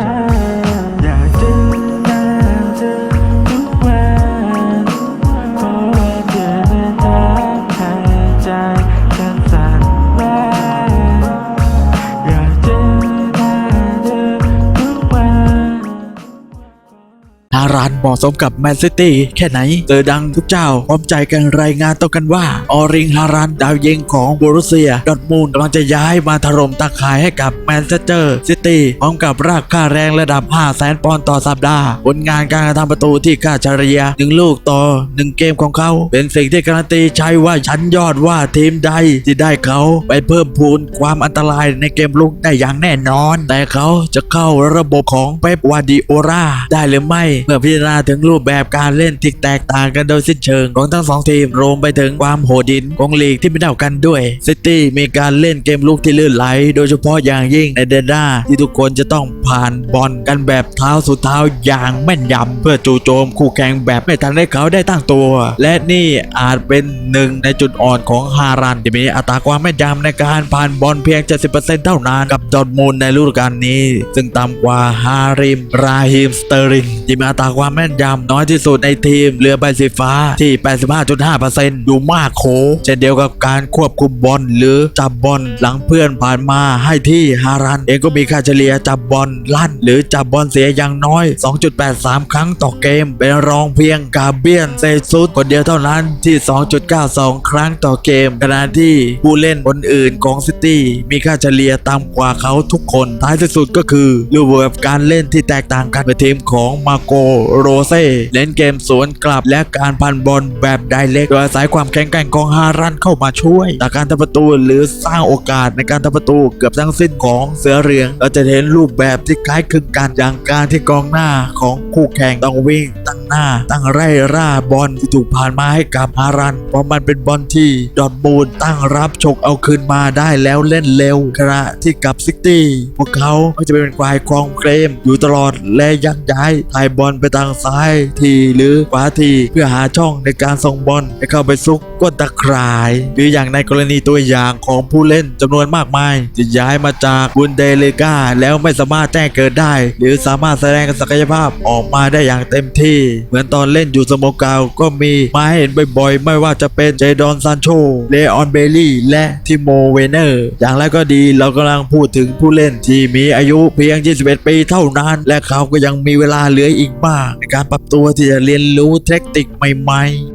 ช้ เหมาะสมกับแมนซิตี้แค่ไหนเจอดังทุกเจ้าพร้อมใจกันรายงานต่อกันว่า ออริงฮารานดาวยิงของโบรุเซียดอทมูลกำลังจะย้ายมาถล่มตาข่ายให้กับแมนเชสเตอร์ซิตี้พร้อมกับรากค่าแรงระดับ 5 0 0แสนปอนด์ต่อสัปดาห์ ผลงานการกระทำประตูที่ค่าเฉลี่ยหนึ่งลูกต่อหนึ่งเกมของเขา เป็นสิ่งที่การันตีใช้ว่าชั้นยอดว่าทีมใดที่ได้เขาไปเพิ่มพูนความอันตรายในเกมลุกได้อย่างแน่นอน แต่เขาจะเข้าระบบของเป๊ปวาร์ดิโอราได้หรือไม่เมื่อพิจารณาถึงรูปแบบการเล่นที่แตกต่างกันโดยสิ้นเชิงของทั้งสองทีมรวมไปถึงความโหดดินของลีกที่ไม่เท่ากันด้วยซิตี้มีการเล่นเกมลุกที่ลื่นไหล โดยเฉพาะอย่างยิ่งในเดนด้าที่ทุกคนจะต้องผ่านบอลกันแบบเท้าสู่เท้าอย่างแม่นยำเพื่อจู่โจมคู่แข่งแบบไม่ทันให้เขาได้ตั้งตัว และนี่อาจเป็นหนึ่งในจุดอ่อนของฮารันที่มีอัตราความแม่นยำในการผ่านบอลเพียง 70%เท่านั้นกับดอทมูลในฤดูกาลนี้ ซึ่งต่ำกว่าฮาริมราฮิมสเตอริงที่มีอัตราความม่นยำน้อยที่สุดในทีมเรือใบสีฟ้าที่ 85.5%อยู่มากโขเช่นเดียวกับการควบคุมบอลหรือจับบอลหลังเพื่อนผ่านมาให้ที่ฮารัน เองก็มีค่าเฉลี่ยจับบอลลั่น หรือจับบอลเสียอย่างน้อย 2.83 ครั้งต่อเกม เป็นรองเพียงกาเบียนเซซุสคนเดียวเท่านั้นที่ 2.92 ครั้งต่อเกมขณะที่ผู้เล่นคนอื่นของซิตี้มีค่าเฉลี่ยต่ำกว่าเขาทุกคนท้ายที่สุดก็คือรูปแบบการเล่นที่แตกต่างกันเป็นทีมของมาโกโรเซ่เล่นเกมสวนกลับและการพันบอลแบบไดเรกโดยอาศัยความแข็งแกร่งของฮารันเข้ามาช่วยแต่การทำประตูหรือสร้างโอกาสในการทำประตูเกือบทั้งสิ้นของเสือเหลืองเราจะเห็นรูปแบบที่คล้ายคลึงกันอย่างการที่กองหน้าของคู่แข่งต้องวิ่งตั้งหน้า ตั้งไร่ร่าบอลที่ถูกผ่านมาให้กับฮารันเพราะมันเป็นบอลที่ดอร์ทมูลตั้งรับฉกเอาคืนมาได้แล้วเล่นเร็วขณะที่กับซิตี้พวกเขาก็จะเป็นควายคลองเกรมอยู่ตลอดและยักย้ายถ่ายบอลไปทางซ้ายทีหรือขวาทีเพื่อหาช่องในการส่งบอลให้เข้าไปซุกก้นตะข่าย หรืออย่างในกรณีตัวอย่างของผู้เล่นจำนวนมากมายที่ย้ายมาจากบุนเดเลกาแล้วไม่สามารถแจ้งเกิดได้ หรือสามารถแสดงศักยภาพออกมาได้อย่างเต็มที่ เหมือนตอนเล่นอยู่สโมกาวก็มีมาให้เห็นบ่อยๆ ไม่ว่าจะเป็นเจดอนซานโชเลออนเบลลี่ และทิโมเวเนอร์ อย่างไรก็ดีเรากำลังพูดถึงผู้เล่นที่มีอายุเพียง 21 ปีเท่านั้น และเขาก็ยังมีเวลาเหลืออีกมากในการปรับตัวที่จะเรียนรู้เทคนิคใหม่ๆ